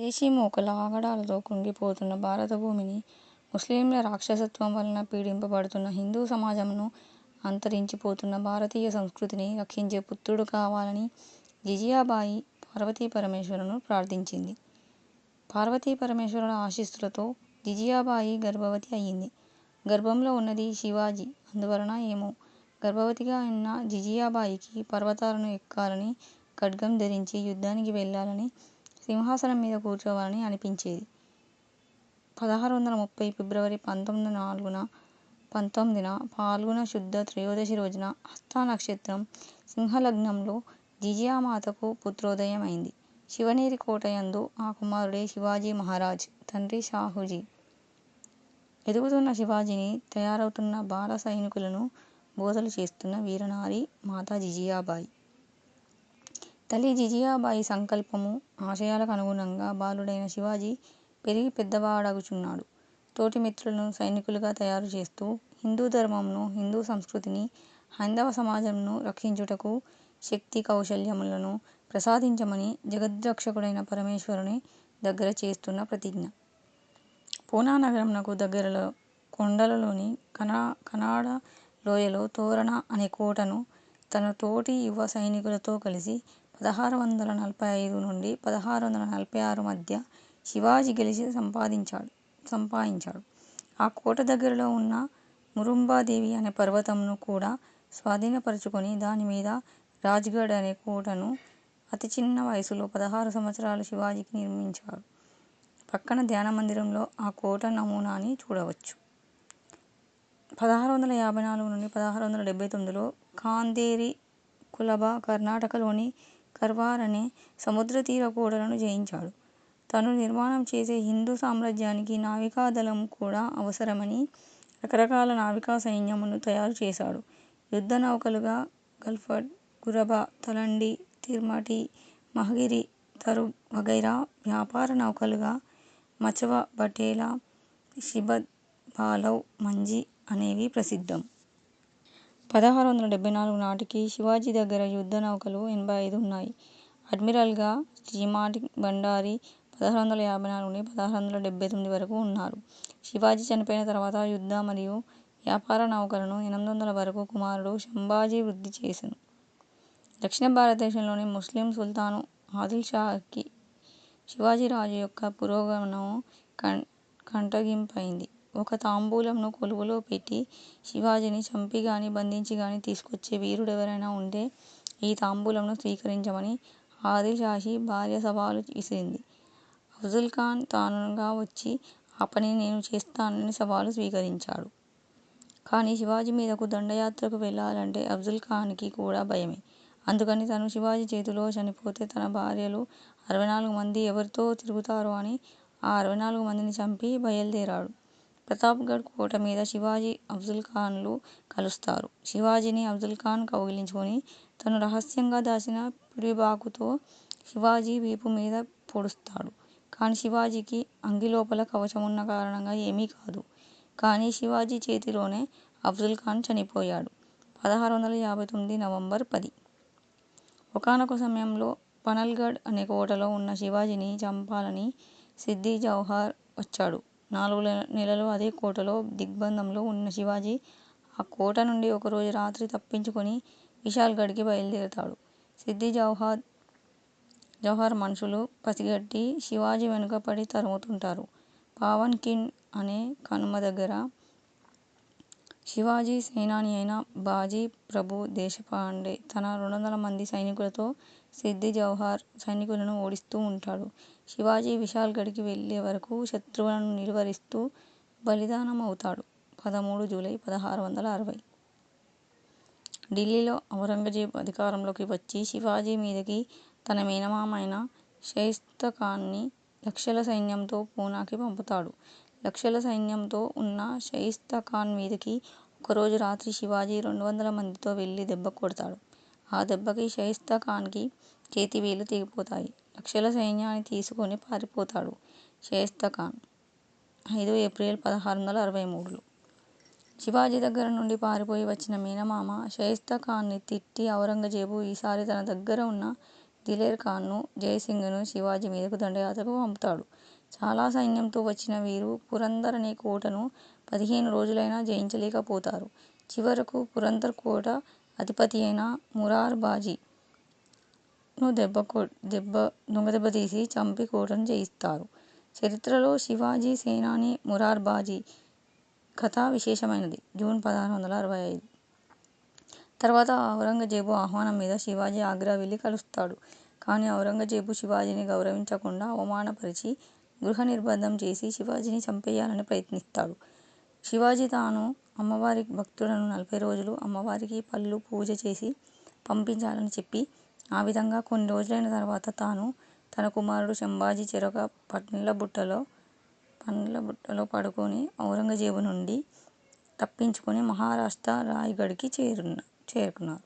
దేశీ మూకల ఆగడాలతో కుంగిపోతున్న భారత భూమిని, ముస్లింల రాక్షసత్వం వలన పీడింపబడుతున్న హిందూ సమాజంను, అంతరించిపోతున్న భారతీయ సంస్కృతిని రక్షించే పుత్రుడు కావాలని జిజియాబాయి పార్వతీ పరమేశ్వరులను ప్రార్థించింది. పార్వతీ పరమేశ్వరుల ఆశీస్సులతో జిజియాబాయి గర్భవతి అయ్యింది. గర్భంలో ఉన్నది శివాజీ. అందువలన ఏమో గర్భవతిగా ఉన్న జిజియాబాయికి పర్వతాలను ఎక్కాలని, ఖడ్గం ధరించి యుద్ధానికి వెళ్ళాలని, సింహాసనం మీద కూర్చోవాలని అనిపించేది. పదహారు వందల ముప్పై ఫిబ్రవరి పంతొమ్మిది నాలుగున పంతొమ్మిదిన ఫాల్గుణ శుద్ధ త్రయోదశి రోజున హస్త నక్షత్రం సింహలగ్నంలో జిజియామాతకు పుత్రోదయం అయింది. శివనేరి కోటయందు ఆ కుమారుడే శివాజీ మహారాజ్. తండ్రి షాహుజీ ఎదుగుతున్న శివాజీని, తయారవుతున్న బాల సైనికులను బోధలు చేస్తున్న వీరనారి మాతా జిజియాబాయి. తల్లి జిజియాబాయి సంకల్పము, ఆశయాలకు అనుగుణంగా బాలుడైన శివాజీ పెరిగి పెద్దవాడగుచున్నాడు. తోటి మిత్రులను సైనికులుగా తయారు చేస్తూ హిందూ ధర్మంను, హిందూ సంస్కృతిని, హైందవ సమాజంను రక్షించుటకు శక్తి కౌశల్యములను ప్రసాదించమని జగద్రక్షకుడైన పరమేశ్వరుని దగ్గర చేస్తున్న ప్రతిజ్ఞ. పూనా నగరమునకు దగ్గరలో కొండలలోని కనాడ లోయలో తోరణ అనే కోటను తన తోటి యువ సైనికులతో కలిసి పదహారు వందల నలభై ఐదు నుండి పదహారు వందల నలభై ఆరు మధ్య శివాజీ గెలిచి సంపాదించాడు సంపాదించాడు ఆ కోట దగ్గరలో ఉన్న మురుంబాదేవి అనే పర్వతంను కూడా స్వాధీనపరచుకొని దాని మీద రాజ్గఢ్ అనే కోటను అతి చిన్న వయసులో పదహారు సంవత్సరాల శివాజీకి నిర్మించాడు. పక్కన ధ్యాన మందిరంలో ఆ కోట నమూనాని చూడవచ్చు. పదహారు వందల యాభై నాలుగు నుండి పదహారు వందల డెబ్బై తొమ్మిదిలో కాందేరి కులబ కర్ణాటకలోని కర్వార్ అనే సముద్రతీర కోడలను జయించాడు. తను నిర్మాణం చేసే హిందూ సామ్రాజ్యానికి నావికాదళం కూడా అవసరమని రకరకాల నావికా సైన్యమును తయారు చేశాడు యుద్ధ నౌకలుగా గల్ఫడ్, గురబ, తలండి, తిర్మటి, మహగిరి, తరుబ్ వగైరా, వ్యాపార నౌకలుగా మచవ, బటేల, షిబద్, బాలౌ మంజి అనేవి ప్రసిద్ధం. పదహారు వందల డెబ్బై నాలుగు నాటికి శివాజీ దగ్గర యుద్ధ నౌకలు ఎనభై ఐదు ఉన్నాయి. అడ్మిరల్గా శ్రీమాటి భండారి పదహారు వందల యాభై నాలుగు నుండి పదహారు వందల డెబ్బై తొమ్మిది వరకు ఉన్నారు. శివాజీ చనిపోయిన తర్వాత యుద్ధ మరియు వ్యాపార నౌకలను ఎనిమిది వందల వరకు కుమారుడు శంభాజీ వృద్ధి చేసెను. దక్షిణ భారతదేశంలోని ముస్లిం సుల్తాను ఆదిల్ షాకి శివాజీ రాజు యొక్క పురోగమనం కం కంటగింపైంది. ఒక తాంబూలంను కొలువులో పెట్టి శివాజీని చంపి గాని బంధించి గాని తీసుకొచ్చే వీరుడెవరైనా ఉంటే ఈ తాంబూలంను స్వీకరించమని ఆదిల్ భార్య సవాలు విసిరింది. అఫ్జల్ ఖాన్ తానుగా వచ్చి ఆ పనిని నేను చేస్తానని సవాలు స్వీకరించాడు. కానీ శివాజీ మీదకు దండయాత్రకు వెళ్ళాలంటే అఫ్జల్ ఖాన్కి కూడా భయమే. అందుకని తను శివాజీ చేతిలో చనిపోతే తన భార్యలు అరవై నాలుగు మంది ఎవరితో తిరుగుతారో అని ఆ అరవై నాలుగు మందిని చంపి బయలుదేరాడు. ప్రతాప్గఢ్ కోట మీద శివాజీ, అఫ్జల్ ఖాన్లు కలుస్తారు. శివాజీని అఫ్జల్ ఖాన్ కౌగిలించుకొని తను రహస్యంగా దాచిన పిడిబాకుతో శివాజీ వీపు మీద పొడుస్తాడు. కానీ శివాజీకి అంగిలోపల కవచం ఉన్న కారణంగా ఏమీ కాదు. కానీ శివాజీ చేతిలోనే అఫ్జల్ ఖాన్ చనిపోయాడు. పదహారు వందల యాభై తొమ్మిది నవంబర్ పది. ఒకానొక సమయంలో పనల్గఢ్ అనే కోటలో ఉన్న శివాజీని చంపాలని సిద్ది జౌహర్ వచ్చాడు. నాలుగు నెలలు అదే కోటలో దిగ్బంధంలో ఉన్న శివాజీ ఆ కోట నుండి ఒకరోజు రాత్రి తప్పించుకొని విశాల్ గఢ్ సిద్ధి బయలుదేరతాడు. సిద్ది జౌహర్ మనుషులు పసిగట్టి శివాజీ వెనుక పడి తరుముతుంటారు. పావన్ ఖిండ్ అనే కనుమ దగ్గర శివాజీ సేనాని అయిన బాజీ ప్రభు దేశపాండే తన రెండొందల మంది సైనికులతో సిద్ది జౌహర్ సైనికులను ఓడిస్తూ ఉంటాడు. శివాజీ విశాల్ గడికి వెళ్ళే వరకు శత్రువులను నిర్వరిస్తూ బలిదానమవుతాడు. పదమూడు జూలై పదహారు వందల అరవై. ఢిల్లీలో ఔరంగజేబు అధికారంలోకి వచ్చి శివాజీ మీదకి తన మేనమామ అయిన షాయిస్తాఖాన్ లక్షల సైన్యంతో పూనాకి పంపుతాడు. లక్షల సైన్యంతో ఉన్న షాయిస్తాఖాన్ మీదికి ఒకరోజు రాత్రి శివాజీ రెండు వందల మందితో వెళ్ళి దెబ్బ కొడతాడు. ఆ దెబ్బకి షాయిస్తాఖాన్ చేతి చేతివేళ్ళు తెగిపోతాయి. లక్షల సైన్యాన్ని తీసుకొని పారిపోతాడు షాయిస్తాఖాన్. ఐదు ఏప్రిల్ పదహారు వందల అరవై మూడులో శివాజీ దగ్గర నుండి పారిపోయి వచ్చిన మేనమామ షయిస్తా ఖాన్ని తిట్టి ఔరంగజేబు ఈసారి తన దగ్గర ఉన్న దిలేర్ ఖాన్ను, జయసింగ్ను శివాజీ మీదకు దండయాత్రకు పంపుతాడు. చాలా సైన్యంతో వచ్చిన వీరు పురందర్ అనే కోటను పదిహేను రోజులైనా జయించలేకపోతారు. చివరకు పురందర్ కోట అధిపతియైన మురార్ బాజీను దొంగదెబ్బతీసి చంపి కోటను జయిస్తారు. చరిత్రలో శివాజీ సేనాని మురార్ బాజీ కథ విశేషమైనది. జూన్ పదహారు వందల అరవై ఐదు తర్వాత ఔరంగజేబు ఆహ్వానం మీద శివాజీ ఆగ్రా వెళ్ళి కలుస్తాడు. కానీ ఔరంగజేబు శివాజీని గౌరవించకుండా అవమానపరిచి, గృహ నిర్బంధం చేసి శివాజీని చంపేయాలని ప్రయత్నిస్తాడు. శివాజీ తాను అమ్మవారి భక్తులను నలభై రోజులు అమ్మవారికి పళ్ళు పూజ చేసి పంపించాలని చెప్పి, ఆ విధంగా కొన్ని రోజులైన తర్వాత తాను, తన కుమారుడు శంభాజీ చెరొక పండ్లబుట్టలో పడుకొని ఔరంగజేబు నుండి తప్పించుకొని మహారాష్ట్ర రాయగఢ్కి చేరున్న చేరుకున్నారు.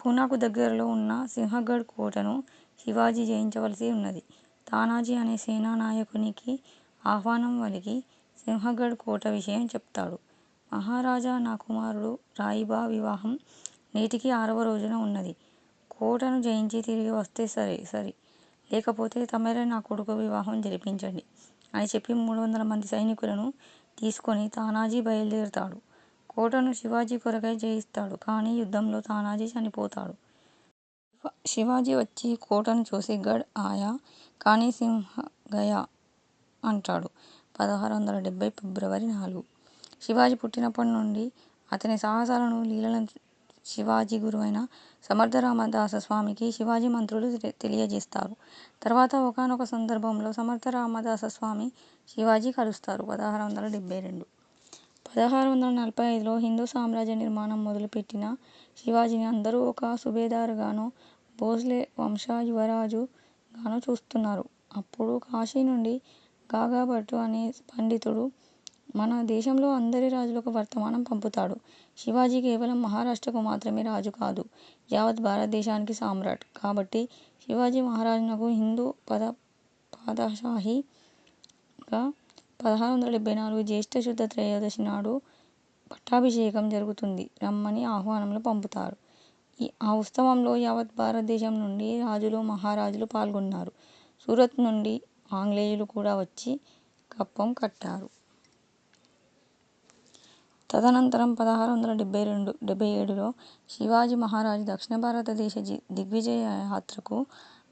పూనాకు దగ్గరలో ఉన్న సింహగఢ్ కోటను శివాజీ జయించవలసి ఉన్నది. తానాజీ అనే సేనానాయకునికి ఆహ్వానం పలికి సింహగఢ్ కోట విషయం చెప్తాడు. మహారాజా నా కుమారుడు రాయిబా వివాహం నేటికి ఆరవ రోజున ఉన్నది. కోటను జయించి తిరిగి వస్తే సరే సరి, లేకపోతే తమరే నా కొడుకు వివాహం జరిపించండి అని చెప్పి మూడు వందల మంది సైనికులను తీసుకొని తానాజీ బయలుదేరుతాడు కోటను శివాజీ కొరకై జయిస్తాడు. కానీ యుద్ధంలో తానాజీ చనిపోతాడు. శివాజీ వచ్చి కోటను చూసి గఢ్ ఆయా కానీ సింహ్ గయా అంటాడు. పదహారు వందల డెబ్బై ఫిబ్రవరి నాలుగు శివాజీ పుట్టినప్పటి నుండి అతని సాహసాలను, లీలలను శివాజీ గురువైన సమర్థరామదాసస్వామికి శివాజీ మంత్రులు తెలియజేస్తారు. తర్వాత ఒకానొక సందర్భంలో సమర్థరామదాసస్వామి, శివాజీ కలుస్తారు. పదహారు వందల డెబ్బై రెండు పదహారు వందల నలభై ఐదులో హిందూ సామ్రాజ్య నిర్మాణం మొదలుపెట్టిన శివాజీని అందరూ ఒక సుబేదారుగానో, భోస్లే వంశ యువరాజు గానో చూస్తున్నారు. అప్పుడు కాశీ నుండి గాగాభట్టు అనే పండితుడు మన దేశంలో అందరి రాజులకు వర్తమానం పంపుతాడు. శివాజీ కేవలం మహారాష్ట్రకు మాత్రమే రాజు కాదు, యావత్ భారతదేశానికి సమ్రాట్. కాబట్టి శివాజీ మహారాజునకు హిందూ పద పాదషాహిగా పదహారు వందల డెబ్బై నాలుగు జ్యేష్ఠ శుద్ధ త్రయోదశి నాడు పట్టాభిషేకం జరుగుతుంది రమ్మని ఆహ్వానంలో పంపుతారు. ఈ ఆ ఉత్సవంలో యావత్ భారతదేశం నుండి రాజులు, మహారాజులు పాల్గొన్నారు. సూరత్ నుండి ఆంగ్లేయులు కూడా వచ్చి కప్పం కట్టారు. తదనంతరం పదహారు వందల డెబ్బై ఏడులో శివాజీ మహారాజు దక్షిణ భారతదేశ దిగ్విజయ యాత్రకు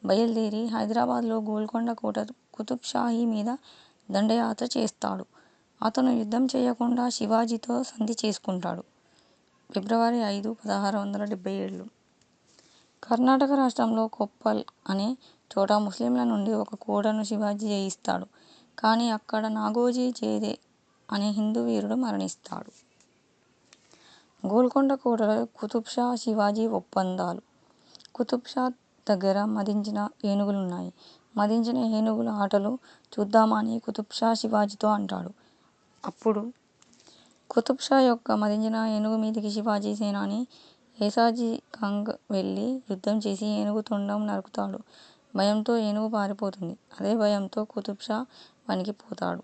బయలుదేరి హైదరాబాద్లో గోల్కొండ కోట కుతుబ్షాహి మీద దండయాత్ర చేస్తాడు. అతను యుద్ధం చేయకుండా శివాజీతో సంధి చేసుకుంటాడు. ఫిబ్రవరి ఐదు, పదహారు వందల డెబ్బై ఏడులో కర్ణాటక రాష్ట్రంలో కొప్పల్ అనే చోట ముస్లింల నుండి ఒక కోటను శివాజీ జయిస్తాడు. కానీ అక్కడ నాగోజీ జేదే అనే హిందూ వీరుడు మరణిస్తాడు. గోల్కొండ కోటలో కుతుబ్ షా, శివాజీ ఒప్పందాలు కుతుబ్ షా దగ్గర మదించిన ఏనుగులున్నాయి. మదించిన ఏనుగుల ఆటలు చూద్దామా అని కుతుబ్ షా శివాజీతో అంటాడు. అప్పుడు కుతుబ్ షా యొక్క మదించిన ఏనుగు మీదికి శివాజీ సేనాని ఏసాజీ కంగ్ వెళ్ళి యుద్ధం చేసి ఏనుగు తొండం నరుకుతాడు. భయంతో ఏనుగు పారిపోతుంది. అదే భయంతో కుతుబ్ షా వణికిపోతాడు.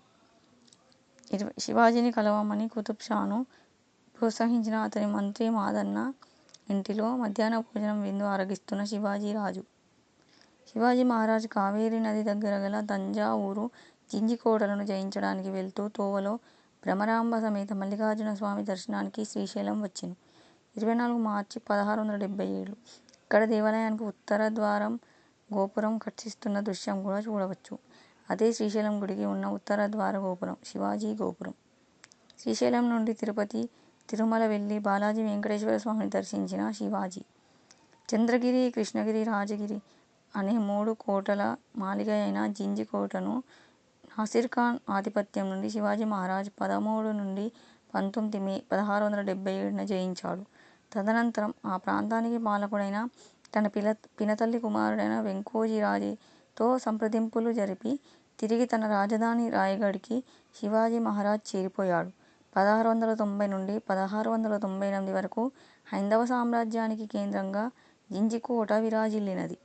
శివాజీని కలవమని కుతుబ్ షాను ప్రోత్సహించిన అతని మంత్రి మాదన్న ఇంటిలో మధ్యాహ్న భోజనం విందు ఆరగిస్తున్న శివాజీ రాజు. శివాజీ మహారాజ్ కావేరీ నది దగ్గర గల తంజావూరు, జింజికోటలను జయించడానికి వెళ్తూ తోవలో భ్రమరాంబ సమేత మల్లికార్జున స్వామి దర్శనానికి శ్రీశైలం వచ్చెను. ఇరవై నాలుగు మార్చి, పదహారు వందల డెబ్బై ఏడు ఇక్కడ దేవాలయానికి ఉత్తర ద్వారం గోపురం కట్టిస్తున్న దృశ్యం కూడా చూడవచ్చు. అదే శ్రీశైలం గుడికి ఉన్న ఉత్తర ద్వార గోపురం. శివాజీ గోపురం శ్రీశైలం నుండి తిరుపతి, తిరుమల వెళ్ళి బాలాజీ వెంకటేశ్వరస్వామిని దర్శించిన శివాజీ, చంద్రగిరి, కృష్ణగిరి, రాజగిరి అనే మూడు కోటల మాలికయైన జింజి కోటను నాసిర్ ఖాన్ ఆధిపత్యం నుండి శివాజీ మహారాజ్ పదమూడు నుండి పంతొమ్మిది మే, పదహారు వందల డెబ్బై ఏడున జయించాడు. తదనంతరం ఆ ప్రాంతానికి పాలకుడైన తన పిల పినతల్లి కుమారుడైన వెంకోజి రాజేతో సంప్రదింపులు జరిపి తిరిగి తన రాజధాని రాయగఢ్కి శివాజీ మహారాజ్ చేరిపోయాడు. పదహారు వందల తొంభై నుండి పదహారు వందల తొంభై ఎనిమిది వరకు హైందవ సామ్రాజ్యానికి కేంద్రంగా జింజికోట విరాజిల్లినది.